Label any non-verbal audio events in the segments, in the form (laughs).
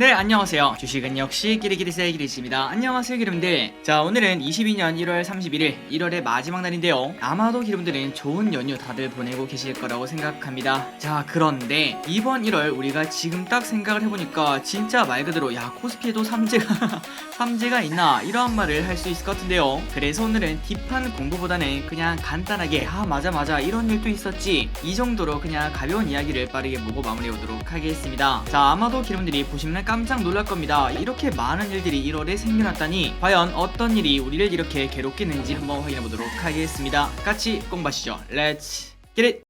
네 안녕하세요. 주식은 역시 끼리끼리세의 기리씨입니다. 안녕하세요 기름들. 자 오늘은 22년 1월 31일 1월의 마지막 날인데요. 아마도 기름들은 좋은 연휴 다들 보내고 계실 거라고 생각합니다. 자 그런데 이번 1월 우리가 지금 딱 생각을 해보니까 진짜 말 그대로 야 코스피에도 삼재가 (laughs) 삼재가 있나? 이러한 말을 할 수 있을 것 같은데요. 그래서 오늘은 딥한 공부보다는 그냥 간단하게 아 맞아 맞아 이런 일도 있었지. 이 정도로 그냥 가벼운 이야기를 빠르게 보고 마무리해 보도록 하겠습니다. 자 아마도 기름들이 보시면 깜짝 놀랄 겁니다. 이렇게 많은 일들이 1월에 생겨났다니 과연 어떤 일이 우리를 이렇게 괴롭게 했는지 한번 확인해 보도록 하겠습니다. 같이 공부하시죠. 렛츠 기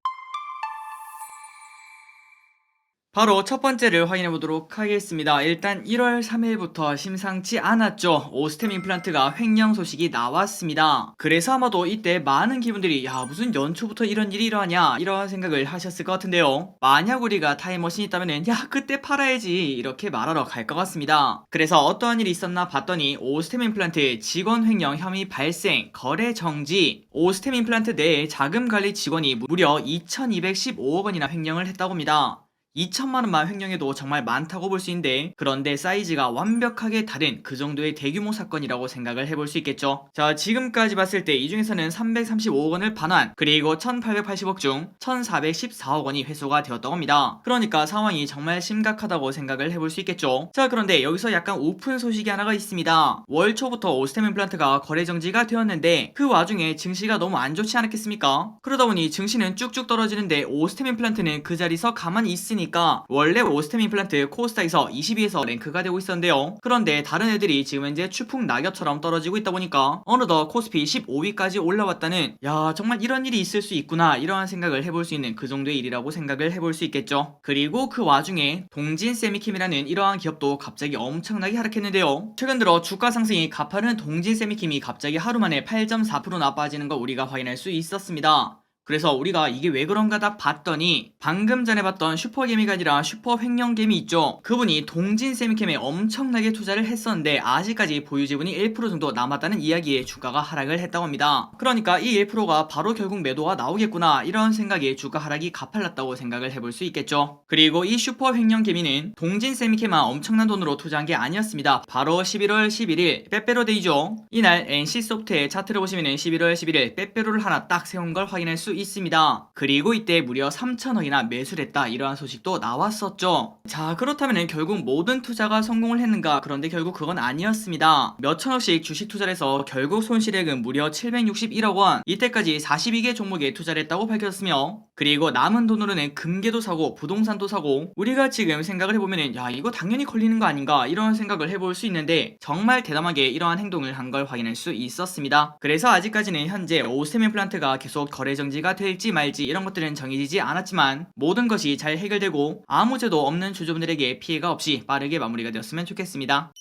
바로 첫 번째를 확인해 보도록 하겠습니다. 일단 1월 3일부터 심상치 않았죠. 오스템 임플란트가 횡령 소식이 나왔습니다. 그래서 아마도 이때 많은 기분들이 야 무슨 연초부터 이런 일이 일어나냐 이런 생각을 하셨을 것 같은데요. 만약 우리가 타임머신이 있다면 야 그때 팔아야지 이렇게 말하러 갈 것 같습니다. 그래서 어떠한 일이 있었나 봤더니 오스템 임플란트 직원 횡령 혐의 발생, 거래 정지, 오스템 임플란트 내 자금 관리 직원이 무려 2,215억 원이나 횡령을 했다고 합니다. 2천만 원만 횡령해도 정말 많다고 볼 수 있는데 그런데 사이즈가 완벽하게 다른 그 정도의 대규모 사건이라고 생각을 해볼 수 있겠죠. 자 지금까지 봤을 때 이 중에서는 335억 원을 반환 그리고 1,880억 중 1,414억 원이 회수가 되었다고 합니다. 그러니까 상황이 정말 심각하다고 생각을 해볼 수 있겠죠. 자 그런데 여기서 약간 오픈 소식이 하나가 있습니다. 월 초부터 오스템 임플란트가 거래 정지가 되었는데 그 와중에 증시가 너무 안 좋지 않았겠습니까? 그러다 보니 증시는 쭉쭉 떨어지는데 오스템 임플란트는 그 자리에서 가만히 있으니 까 원래 오스템 임플란트 코스닥에서 20위에서 랭크가 되고 있었는데요. 그런데 다른 애들이 지금 현재 추풍 낙엽처럼 떨어지고 있다 보니까 어느덧 코스피 15위까지 올라왔다는 야 정말 이런 일이 있을 수 있구나 이러한 생각을 해볼 수 있는 그 정도의 일이라고 생각을 해볼 수 있겠죠. 그리고 그 와중에 동진 세미킴이라는 이러한 기업도 갑자기 엄청나게 하락했는데요. 최근 들어 주가 상승이 가파른 동진 세미킴이 갑자기 하루 만에 8.4%나 빠지는 걸 우리가 확인할 수 있었습니다. 그래서 우리가 이게 왜 그런가 딱 봤더니 방금 전에 봤던 슈퍼게미가 아니라 슈퍼 횡령게미 있죠. 그분이 동진 세미캠에 엄청나게 투자를 했었는데 아직까지 보유 지분이 1% 정도 남았다는 이야기에 주가가 하락을 했다고 합니다. 그러니까 이 1%가 바로 결국 매도가 나오겠구나 이런 생각에 주가 하락이 가팔랐다고 생각을 해볼 수 있겠죠. 그리고 이 슈퍼 횡령게미는 동진 세미캠만 엄청난 돈으로 투자한 게 아니었습니다. 바로 11월 11일 빼빼로데이죠. 이날 NC소프트의 차트를 보시면 11월 11일 빼빼로를 하나 딱 세운 걸 확인할 수 있습니다. 그리고 이때 무려 3천억이나 매수를 했다 이러한 소식도 나왔었죠. 자 그렇다면 결국 모든 투자가 성공을 했는가 그런데 결국 그건 아니었습니다. 몇천억씩 주식 투자를 해서 결국 손실액은 무려 761억 원 이때까지 42개 종목에 투자를 했다고 밝혔으며 그리고 남은 돈으로는 금괴도 사고 부동산도 사고 우리가 지금 생각을 해보면 야 이거 당연히 걸리는 거 아닌가 이런 생각을 해볼 수 있는데 정말 대담하게 이러한 행동을 한 걸 확인할 수 있었습니다. 그래서 아직까지는 현재 오스템 임플란트가 계속 거래 정지가 될지 말지 이런 것들은 정해지지 않았지만 모든 것이 잘 해결되고 아무 죄도 없는 주주분들에게 피해가 없이 빠르게 마무리가 되었으면 좋겠습니다.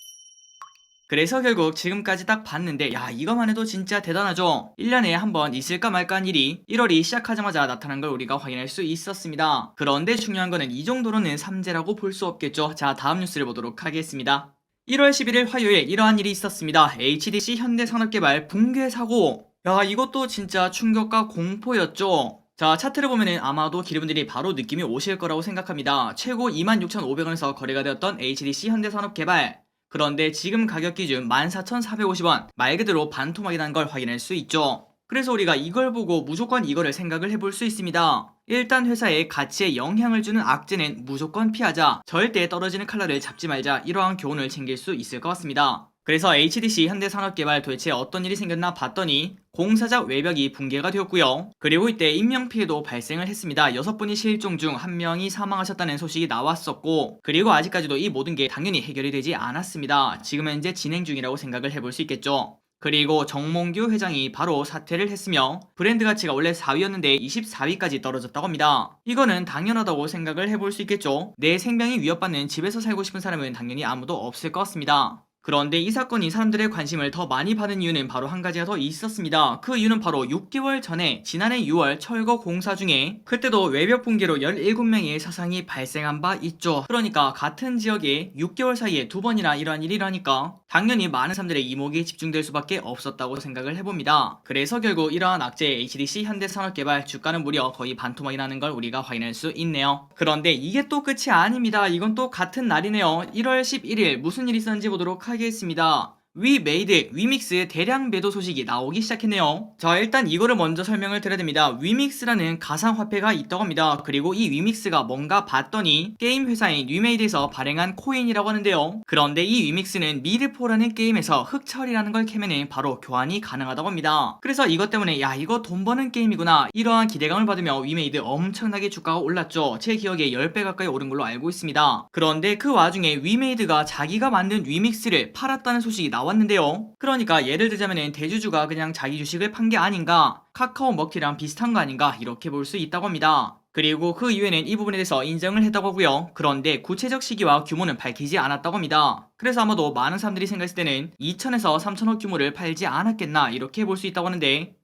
그래서 결국 지금까지 딱 봤는데 야 이거만 해도 진짜 대단하죠? 1년에 한 번 있을까 말까 한 일이 1월이 시작하자마자 나타난 걸 우리가 확인할 수 있었습니다. 그런데 중요한 거는 이 정도로는 삼재라고 볼 수 없겠죠? 자 다음 뉴스를 보도록 하겠습니다. 1월 11일 화요일 이러한 일이 있었습니다. HDC 현대산업개발 붕괴 사고 야 이것도 진짜 충격과 공포였죠 자 차트를 보면은 아마도 기름분들이 바로 느낌이 오실 거라고 생각합니다 최고 26,500원에서 거래가 되었던 HDC 현대산업개발 그런데 지금 가격 기준 14,450원 말 그대로 반토막이 난 걸 확인할 수 있죠. 그래서 우리가 이걸 보고 무조건 이거를 생각을 해볼 수 있습니다. 일단 회사의 가치에 영향을 주는 악재는 무조건 피하자, 절대 떨어지는 칼날을 잡지 말자 이러한 교훈을 챙길 수 있을 것 같습니다. 그래서 HDC 현대산업개발 도대체 어떤 일이 생겼나 봤더니 공사장 외벽이 붕괴가 되었고요. 그리고 이때 인명피해도 발생을 했습니다. 6분이 실종 중 1명이 사망하셨다는 소식이 나왔었고 그리고 아직까지도 이 모든 게 당연히 해결이 되지 않았습니다. 지금 현재 진행 중이라고 생각을 해볼 수 있겠죠. 그리고 정몽규 회장이 바로 사퇴를 했으며 브랜드 가치가 원래 4위였는데 24위까지 떨어졌다고 합니다. 이거는 당연하다고 생각을 해볼 수 있겠죠. 내 생명이 위협받는 집에서 살고 싶은 사람은 당연히 아무도 없을 것 같습니다. 그런데 이 사건이 사람들의 관심을 더 많이 받은 이유는 바로 한 가지가 더 있었습니다. 그 이유는 바로 6개월 전에 지난해 6월 철거 공사 중에 그때도 외벽 붕괴로 17명의 사상이 발생한 바 있죠. 그러니까 같은 지역에 6개월 사이에 두 번이나 이러한 일이 일어나니까 당연히 많은 사람들의 이목이 집중될 수밖에 없었다고 생각을 해봅니다. 그래서 결국 이러한 악재 HDC 현대산업개발 주가는 무려 거의 반토막이 나는 걸 우리가 확인할 수 있네요. 그런데 이게 또 끝이 아닙니다. 이건 또 같은 날이네요. 1월 11일 무슨 일이 있었는지 보도록 하겠습니다. 하겠습니다. 위 메이드 위믹스의 대량 매도 소식이 나오기 시작했네요. 자 일단 이거를 먼저 설명을 드려야 됩니다. 위믹스라는 가상화폐가 있다고 합니다. 그리고 이 위믹스가 뭔가 봤더니 게임 회사인 위메이드에서 발행한 코인이라고 하는데요. 그런데 이 위믹스는 미드포라는 게임에서 흑철이라는 걸 캐면은 바로 교환이 가능하다고 합니다. 그래서 이것 때문에 야 이거 돈 버는 게임이구나 이러한 기대감을 받으며 위메이드 엄청나게 주가가 올랐죠. 제 기억에 10배 가까이 오른 걸로 알고 있습니다. 그런데 그 와중에 위메이드가 자기가 만든 위믹스를 팔았다는 소식이 나왔 는데요. 그러니까 예를 들자면 대주주가 그냥 자기 주식을 판 게 아닌가 카카오 먹튀랑 비슷한 거 아닌가 이렇게 볼 수 있다고 합니다. 그리고 그 이후에는 이 부분에 대해서 인정을 했다고 하고요. 그런데 구체적 시기와 규모는 밝히지 않았다고 합니다. 그래서 아마도 많은 사람들이 생각했을 때는 2천에서 3천억 규모를 팔지 않았겠나 이렇게 볼 수 있다고 하는데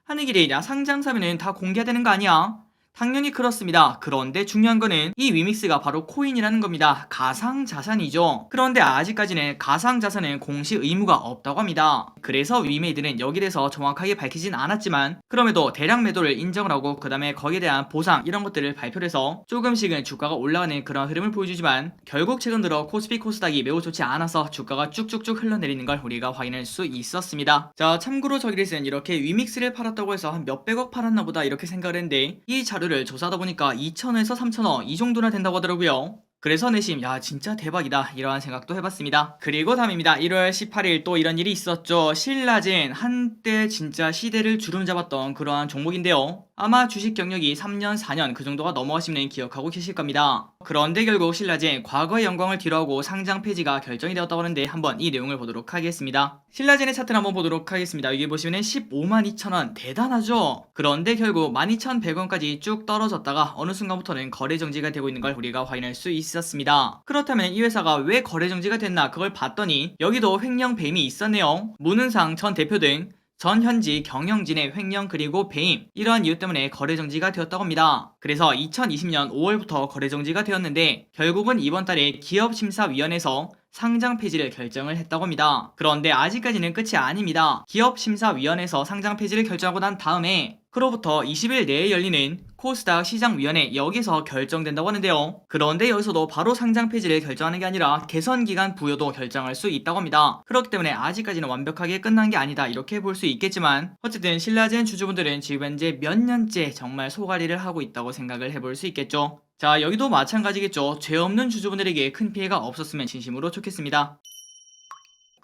야 상장사면은 다 공개해야 되는 거 아니야? 당연히 그렇습니다. 그런데 중요한 거는 이 위믹스가 바로 코인이라는 겁니다. 가상 자산이죠. 그런데 아직까지는 가상 자산은 공시 의무가 없다고 합니다. 그래서 위메이드는 여기에 대해서 정확하게 밝히진 않았지만 그럼에도 대량 매도를 인정을 하고 그 다음에 거기에 대한 보상 이런 것들을 발표를 해서 조금씩은 주가가 올라가는 그런 흐름을 보여주지만 결국 최근 들어 코스피 코스닥이 매우 좋지 않아서 주가가 쭉쭉쭉 흘러내리는 걸 우리가 확인할 수 있었습니다. 자 참고로 저기에서는 이렇게 위믹스를 팔았다고 해서 한 몇백억 팔았나 보다 이렇게 생각을 했는데 이 자료 를 조사하다 보니까 2천에서 3천억 이 정도나 된다고 하더라고요. 그래서 내심 야 진짜 대박이다 이러한 생각도 해봤습니다. 그리고 다음입니다. 1월 18일 또 이런 일이 있었죠. 신라젠 한때 진짜 시대를 주름잡았던 그러한 종목인데요. 아마 주식 경력이 3년 4년 그 정도가 넘어가시면 기억하고 계실 겁니다. 그런데 결국 신라젠 과거의 영광을 뒤로하고 상장 폐지가 결정이 되었다고 하는데 한번 이 내용을 보도록 하겠습니다. 신라젠의 차트를 한번 보도록 하겠습니다. 여기 보시면 15만 2천원 대단하죠? 그런데 결국 12,100원까지 쭉 떨어졌다가 어느 순간부터는 거래 정지가 되고 있는 걸 우리가 확인할 수 있었습니다. 그렇다면 이 회사가 왜 거래 정지가 됐나 그걸 봤더니 여기도 횡령 뱀이 있었네요. 문은상 전 대표 등 전 현지 경영진의 횡령 그리고 배임 이러한 이유 때문에 거래 정지가 되었다고 합니다. 그래서 2020년 5월부터 거래 정지가 되었는데 결국은 이번 달에 기업심사위원회에서 상장 폐지를 결정을 했다고 합니다. 그런데 아직까지는 끝이 아닙니다. 기업심사위원회에서 상장 폐지를 결정하고 난 다음에 그로부터 20일 내에 열리는 코스닥 시장위원회 여기서 결정된다고 하는데요. 그런데 여기서도 바로 상장 폐지를 결정하는 게 아니라 개선 기간 부여도 결정할 수 있다고 합니다. 그렇기 때문에 아직까지는 완벽하게 끝난 게 아니다 이렇게 볼 수 있겠지만 어쨌든 신라젠 주주분들은 지금 현재 몇 년째 정말 소가리를 하고 있다고 생각을 해볼 수 있겠죠. 자 여기도 마찬가지겠죠. 죄 없는 주주분들에게 큰 피해가 없었으면 진심으로 좋겠습니다.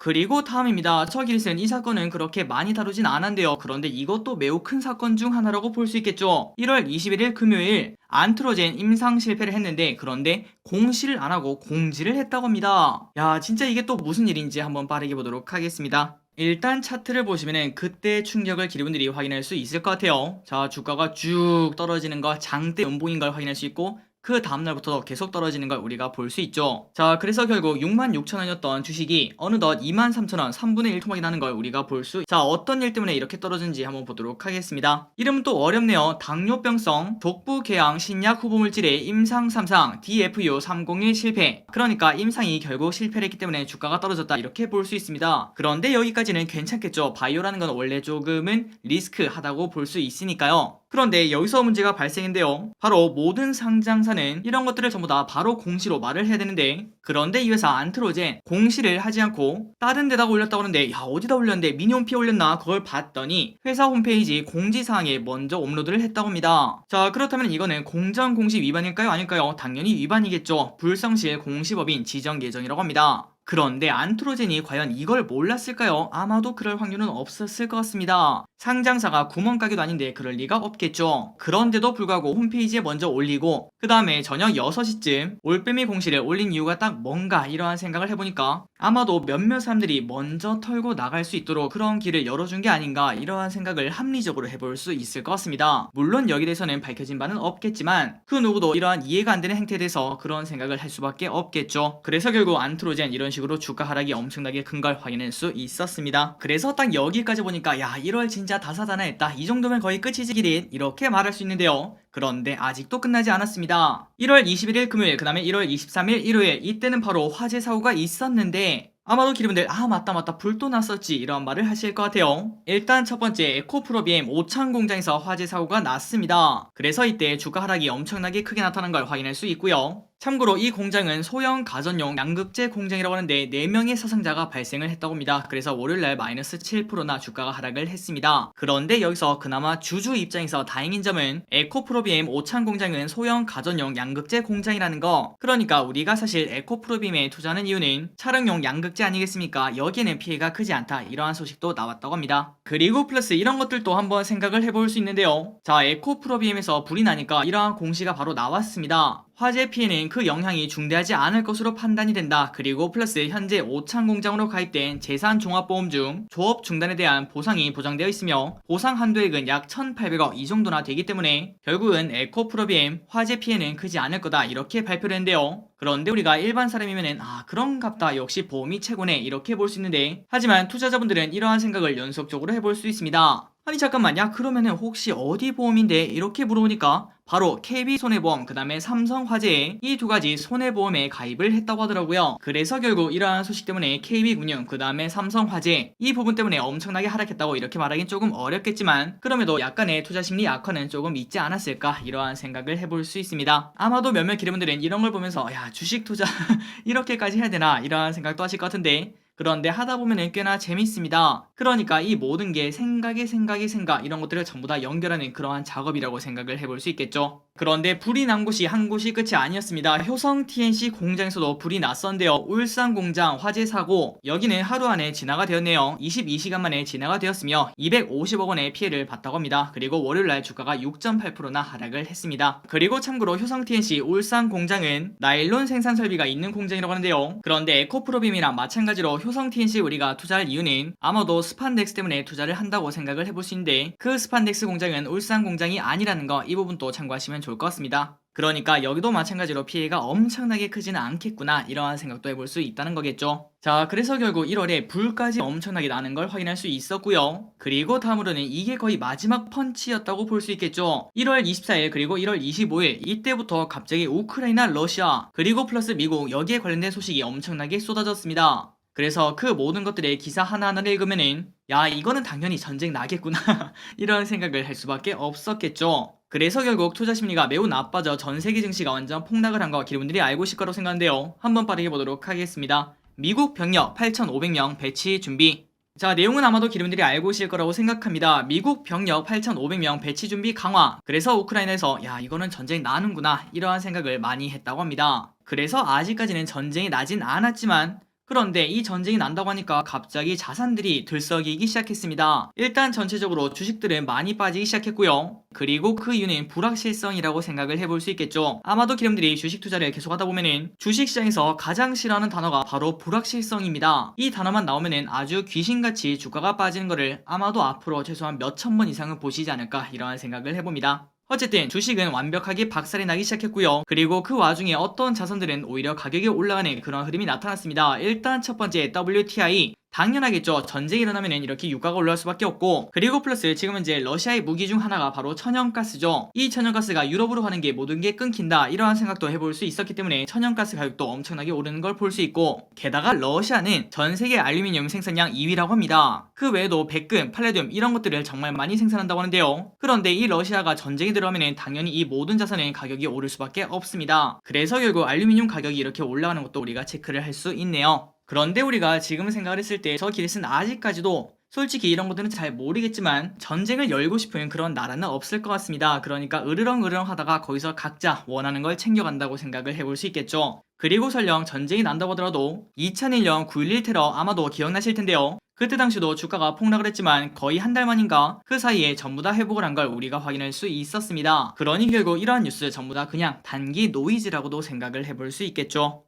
그리고 다음입니다. 저길슨 이 사건은 그렇게 많이 다루진 않았는데요. 그런데 이것도 매우 큰 사건 중 하나라고 볼 수 있겠죠. 1월 21일 금요일 안트로젠 임상 실패를 했는데 그런데 공시를 안 하고 공지를 했다고 합니다. 야 진짜 이게 또 무슨 일인지 한번 빠르게 보도록 하겠습니다. 일단 차트를 보시면은 그때 충격을 기르분들이 확인할 수 있을 것 같아요. 자 주가가 쭉 떨어지는 거 장대 연봉인 걸 확인할 수 있고 그 다음날부터 계속 떨어지는 걸 우리가 볼 수 있죠. 자, 그래서 결국 6만 6천 원이었던 주식이 어느덧 2만 3천 원, 3분의 1 토막이 나는 걸 우리가 볼 수. 자, 어떤 일 때문에 이렇게 떨어진지 한번 보도록 하겠습니다. 이름은 또 어렵네요. 당뇨병성 독부 궤양 신약 후보 물질의 임상 3상 DFU 301 실패. 그러니까 임상이 결국 실패를 했기 때문에 주가가 떨어졌다 이렇게 볼 수 있습니다. 그런데 여기까지는 괜찮겠죠. 바이오라는 건 원래 조금은 리스크하다고 볼 수 있으니까요. 그런데 여기서 문제가 발생인데요. 바로 모든 상장사는 이런 것들을 전부 다 바로 공시로 말을 해야 되는데 그런데 이 회사 안트로젠 공시를 하지 않고 다른 데다가 올렸다고 하는데 야 어디다 올렸는데 미니홈피에 올렸나 그걸 봤더니 회사 홈페이지 공지사항에 먼저 업로드를 했다고 합니다. 자 그렇다면 이거는 공정 공시 위반일까요 아닐까요? 당연히 위반이겠죠. 불성실 공시법인 지정 예정이라고 합니다. 그런데 안트로젠이 과연 이걸 몰랐을까요? 아마도 그럴 확률은 없었을 것 같습니다. 상장사가 구멍가게도 아닌데 그럴 리가 없겠죠. 그런데도 불구하고 홈페이지에 먼저 올리고 그 다음에 저녁 6시쯤 올빼미 공시를 올린 이유가 딱 뭔가 이러한 생각을 해보니까 아마도 몇몇 사람들이 먼저 털고 나갈 수 있도록 그런 길을 열어준 게 아닌가 이러한 생각을 합리적으로 해볼 수 있을 것 같습니다. 물론 여기 대해서는 밝혀진 바는 없겠지만 그 누구도 이러한 이해가 안 되는 행태에 대해서 그런 생각을 할 수밖에 없겠죠. 그래서 결국 안트로젠 이런 식으로 주가 하락이 엄청나게 큰 걸 확인할 수 있었습니다. 그래서 딱 여기까지 보니까 야 1월 진짜 다사다난했다. 이 정도면 거의 끝이지 기린 이렇게 말할 수 있는데요. 그런데 아직도 끝나지 않았습니다. 1월 21일 금요일, 그 다음에 1월 23일 일요일, 이때는 바로 화재 사고가 있었는데, 아마도 기분들, 아, 맞다, 맞다, 불도 났었지, 이런 말을 하실 것 같아요. 일단 첫 번째, 에코프로비엠 오창 공장에서 화재 사고가 났습니다. 그래서 이때 주가 하락이 엄청나게 크게 나타난 걸 확인할 수 있고요. 참고로 이 공장은 소형 가전용 양극재 공장이라고 하는데 4명의 사상자가 발생을 했다고 합니다. 그래서 월요일날 마이너스 7%나 주가가 하락을 했습니다. 그런데 여기서 그나마 주주 입장에서 다행인 점은 에코프로비엠 오창 공장은 소형 가전용 양극재 공장이라는 거. 그러니까 우리가 사실 에코프로비엠에 투자하는 이유는 차량용 양극재 아니겠습니까? 여기에는 피해가 크지 않다. 이러한 소식도 나왔다고 합니다. 그리고 플러스 이런 것들도 한번 생각을 해볼 수 있는데요. 자, 에코프로비엠에서 불이 나니까 이러한 공시가 바로 나왔습니다. 화재 피해는 그 영향이 중대하지 않을 것으로 판단이 된다. 그리고 플러스 현재 오창 공장으로 가입된 재산 종합보험 중 조업 중단에 대한 보상이 보장되어 있으며 보상 한도액은 약 1,800억 이 정도나 되기 때문에 결국은 에코프로비엠 화재 피해는 크지 않을 거다 이렇게 발표를 했는데요. 그런데 우리가 일반 사람이면은 아 그런갑다 역시 보험이 최고네 이렇게 볼 수 있는데 하지만 투자자분들은 이러한 생각을 연속적으로 해볼 수 있습니다. 아니 잠깐만. 야 그러면은 혹시 어디 보험인데? 이렇게 물어보니까 바로 KB손해보험 그 다음에 삼성화재에 이 두 가지 손해보험에 가입을 했다고 하더라고요. 그래서 결국 이러한 소식 때문에 KB금융 그 다음에 삼성화재 이 부분 때문에 엄청나게 하락했다고 이렇게 말하긴 조금 어렵겠지만 그럼에도 약간의 투자심리 약화는 조금 있지 않았을까 이러한 생각을 해볼 수 있습니다. 아마도 몇몇 기대분들은 이런 걸 보면서 야 주식 투자 (laughs) 이렇게까지 해야 되나 이러한 생각도 하실 것 같은데 그런데 하다 보면 꽤나 재밌습니다. 그러니까 이 모든 게 생각의 생각의 생각 이런 것들을 전부 다 연결하는 그러한 작업이라고 생각을 해볼 수 있겠죠. 그런데 불이 난 곳이 한 곳이 끝이 아니었습니다. 효성 TNC 공장에서도 불이 났었는데요. 울산 공장 화재 사고 여기는 하루 안에 진화가 되었네요. 22시간 만에 진화가 되었으며 250억 원의 피해를 봤다고 합니다. 그리고 월요일 날 주가가 6.8%나 하락을 했습니다. 그리고 참고로 효성 TNC 울산 공장은 나일론 생산 설비가 있는 공장이라고 하는데요. 그런데 에코프로빔이랑 마찬가지로 효성 TNC 우리가 투자할 이유는 아마도 스판덱스 때문에 투자를 한다고 생각을 해볼 수 있는데 그 스판덱스 공장은 울산 공장이 아니라는 거 이 부분도 참고하시면 좋을 것 같습니다. 그러니까 여기도 마찬가지로 피해가 엄청나게 크지는 않겠구나 이러한 생각도 해볼 수 있다는 거겠죠. 자 그래서 결국 1월에 불까지 엄청나게 나는 걸 확인할 수 있었고요. 그리고 다음으로는 이게 거의 마지막 펀치였다고 볼 수 있겠죠. 1월 24일 그리고 1월 25일 이때부터 갑자기 우크라이나 러시아 그리고 플러스 미국 여기에 관련된 소식이 엄청나게 쏟아졌습니다. 그래서 그 모든 것들의 기사 하나하나를 읽으면은 야 이거는 당연히 전쟁 나겠구나 (laughs) 이런 생각을 할 수밖에 없었겠죠. 그래서 결국 투자 심리가 매우 나빠져 전 세계 증시가 완전 폭락을 한거 기분들이 알고 있을 거라고 생각하는데요. 한번 빠르게 보도록 하겠습니다. 미국 병력 8,500명 배치 준비. 자, 내용은 아마도 기름들이 알고 있을 거라고 생각합니다. 미국 병력 8,500명 배치 준비 강화. 그래서 우크라이나에서 야, 이거는 전쟁 나는구나. 이러한 생각을 많이 했다고 합니다. 그래서 아직까지는 전쟁이 나진 않았지만 그런데 이 전쟁이 난다고 하니까 갑자기 자산들이 들썩이기 시작했습니다. 일단 전체적으로 주식들은 많이 빠지기 시작했고요. 그리고 그 이유는 불확실성이라고 생각을 해볼 수 있겠죠. 아마도 기름들이 주식 투자를 계속하다 보면은 주식시장에서 가장 싫어하는 단어가 바로 불확실성입니다. 이 단어만 나오면은 아주 귀신같이 주가가 빠지는 거를 아마도 앞으로 최소한 몇천 번 이상은 보시지 않을까 이러한 생각을 해봅니다. 어쨌든 주식은 완벽하게 박살이 나기 시작했고요. 그리고 그 와중에 어떤 자산들은 오히려 가격이 올라가는 그런 흐름이 나타났습니다. 일단 첫 번째 WTI 당연하겠죠. 전쟁이 일어나면 이렇게 유가가 올라갈 수밖에 없고 그리고 플러스 지금은 이제 러시아의 무기 중 하나가 바로 천연가스죠. 이 천연가스가 유럽으로 가는 게 모든 게 끊긴다. 이러한 생각도 해볼 수 있었기 때문에 천연가스 가격도 엄청나게 오르는 걸 볼 수 있고 게다가 러시아는 전 세계 알루미늄 생산량 2위라고 합니다. 그 외에도 백금, 팔레듐 이런 것들을 정말 많이 생산한다고 하는데요. 그런데 이 러시아가 전쟁이 들어가면 당연히 이 모든 자산의 가격이 오를 수밖에 없습니다. 그래서 결국 알루미늄 가격이 이렇게 올라가는 것도 우리가 체크를 할 수 있네요. 그런데 우리가 지금 생각을 했을 때 저 기릿은 아직까지도 솔직히 이런 것들은 잘 모르겠지만 전쟁을 열고 싶은 그런 나라는 없을 것 같습니다. 그러니까 으르렁으르렁 하다가 거기서 각자 원하는 걸 챙겨간다고 생각을 해볼 수 있겠죠. 그리고 설령 전쟁이 난다고 하더라도 2001년 9.11 테러 아마도 기억나실 텐데요. 그때 당시도 주가가 폭락을 했지만 거의 한 달 만인가 그 사이에 전부 다 회복을 한 걸 우리가 확인할 수 있었습니다. 그러니 결국 이러한 뉴스 전부 다 그냥 단기 노이즈라고도 생각을 해볼 수 있겠죠.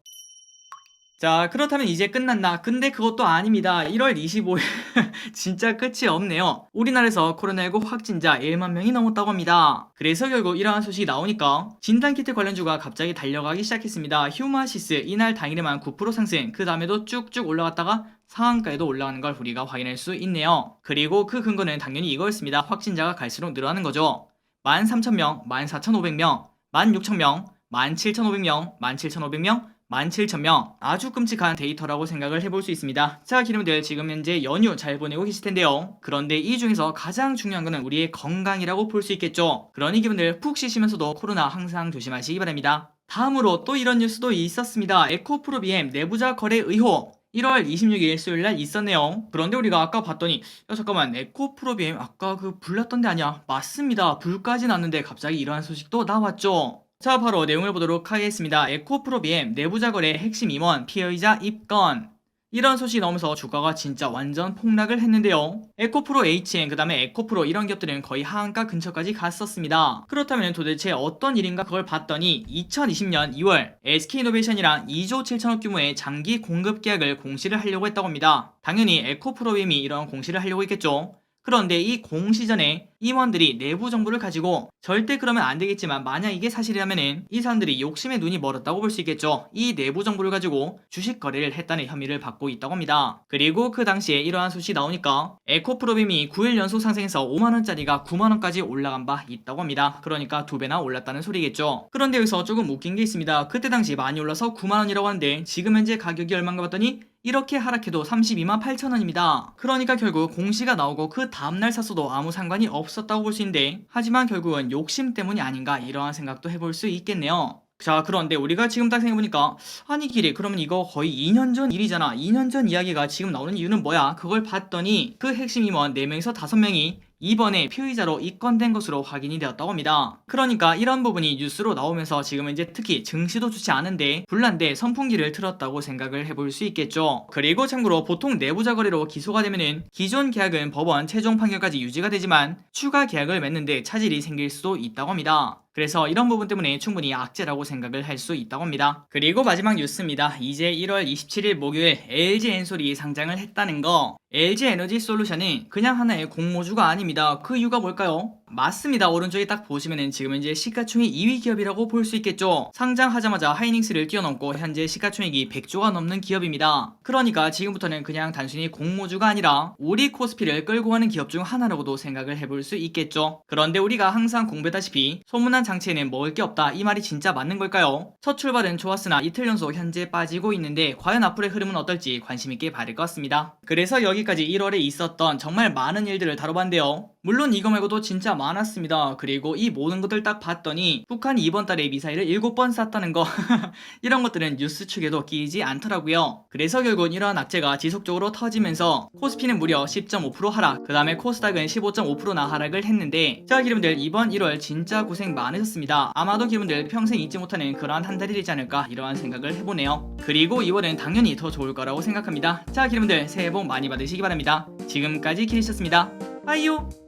자 그렇다면 이제 끝났나? 근데 그것도 아닙니다. 1월 25일 (laughs) 진짜 끝이 없네요. 우리나라에서 코로나19 확진자 1만 명이 넘었다고 합니다. 그래서 결국 이러한 소식이 나오니까 진단키트 관련주가 갑자기 달려가기 시작했습니다. 휴마시스 이날 당일에만 9% 상승 그 다음에도 쭉쭉 올라갔다가 상한가에도 올라가는 걸 우리가 확인할 수 있네요. 그리고 그 근거는 당연히 이거였습니다. 확진자가 갈수록 늘어나는 거죠. 13,000명, 14,500명, 16,000명, 17,500명, 17,500명, 17,000명 아주 끔찍한 데이터라고 생각을 해볼 수 있습니다. 자 기름들 지금 현재 연휴 잘 보내고 계실 텐데요. 그런데 이 중에서 가장 중요한 것은 우리의 건강이라고 볼 수 있겠죠. 그러니 기분들 푹 쉬시면서도 코로나 항상 조심하시기 바랍니다. 다음으로 또 이런 뉴스도 있었습니다. 에코프로비엠 내부자 거래 의혹 1월 26일 수요일 날 있었네요. 그런데 우리가 아까 봤더니 야 잠깐만 에코프로비엠 아까 그 불났던 데 아니야? 맞습니다. 불까지 났는데 갑자기 이러한 소식도 나왔죠. 자 바로 내용을 보도록 하겠습니다. 에코프로비엠 내부자 거래 핵심 임원 피해의자 입건 이런 소식이 나오면서 주가가 진짜 완전 폭락을 했는데요. 에코프로 HN 그 다음에 에코프로 이런 기업들은 거의 하한가 근처까지 갔었습니다. 그렇다면 도대체 어떤 일인가 그걸 봤더니 2020년 2월 SK이노베이션이랑 2조 7천억 규모의 장기 공급 계약을 공시를 하려고 했다고 합니다. 당연히 에코프로비엠이 이런 공시를 하려고 했겠죠. 그런데 이 공시 전에 임원들이 내부 정보를 가지고 절대 그러면 안 되겠지만 만약 이게 사실이라면은 이 사람들이 욕심의 눈이 멀었다고 볼 수 있겠죠. 이 내부 정보를 가지고 주식 거래를 했다는 혐의를 받고 있다고 합니다. 그리고 그 당시에 이러한 소식이 나오니까 에코프로빔이 9일 연속 상승해서 5만 원짜리가 9만 원까지 올라간 바 있다고 합니다. 그러니까 두 배나 올랐다는 소리겠죠. 그런데 여기서 조금 웃긴 게 있습니다. 그때 당시 많이 올라서 9만 원이라고 하는데 지금 현재 가격이 얼마인가 봤더니 이렇게 하락해도 32만 8천 원입니다. 그러니까 결국 공시가 나오고 그 다음날 샀어도 아무 상관이 없었다고 볼 수 있는데 하지만 결국은 욕심 때문이 아닌가 이러한 생각도 해볼 수 있겠네요. 자 그런데 우리가 지금 딱 생각해보니까 아니 길이 그러면 이거 거의 2년 전 일이잖아 2년 전 이야기가 지금 나오는 이유는 뭐야 그걸 봤더니 그 핵심 임원 4명에서 5명이 이번에 피의자로 입건된 것으로 확인이 되었다고 합니다. 그러니까 이런 부분이 뉴스로 나오면서 지금 이제 특히 증시도 좋지 않은데 불난데 선풍기를 틀었다고 생각을 해볼 수 있겠죠. 그리고 참고로 보통 내부자 거래로 기소가 되면은 기존 계약은 법원 최종 판결까지 유지가 되지만 추가 계약을 맺는데 차질이 생길 수도 있다고 합니다. 그래서 이런 부분 때문에 충분히 악재라고 생각을 할 수 있다고 합니다. 그리고 마지막 뉴스입니다. 이제 1월 27일 목요일 LG 엔솔이 상장을 했다는 거. LG 에너지 솔루션은 그냥 하나의 공모주가 아닙니다. 그 이유가 뭘까요? 맞습니다. 오른쪽에 딱 보시면은 지금 현재 시가총액 2위 기업이라고 볼 수 있겠죠. 상장하자마자 하이닉스를 뛰어넘고 현재 시가총액이 100조가 넘는 기업입니다. 그러니까 지금부터는 그냥 단순히 공모주가 아니라 우리 코스피를 끌고 가는 기업 중 하나라고도 생각을 해볼 수 있겠죠. 그런데 우리가 항상 공부했다시피 소문난 장치에는 먹을 게 없다 이 말이 진짜 맞는 걸까요? 첫 출발은 좋았으나 이틀 연속 현재 빠지고 있는데 과연 앞으로의 흐름은 어떨지 관심 있게 될것 같습니다. 그래서 여기까지 1월에 있었던 정말 많은 일들을 다뤄봤는데요. 물론 이거 말고도 진짜 많았습니다. 그리고 이 모든 것들 딱 봤더니 북한이 이번 달에 미사일을 7번 쐈다는 거 (laughs) 이런 것들은 뉴스 축에도 끼이지 않더라고요. 그래서 결국 이러한 악재가 지속적으로 터지면서 코스피는 무려 10.5% 하락 그 다음에 코스닥은 15.5%나 하락을 했는데 자 기름들 이번 1월 진짜 고생 많으셨습니다. 아마도 기름들 평생 잊지 못하는 그러한 한 달이 되지 않을까 이러한 생각을 해보네요. 그리고 2월은 당연히 더 좋을 거라고 생각합니다. 자 기름들 새해 복 많이 받으시기 바랍니다. 지금까지 키리셨습니다. 아이요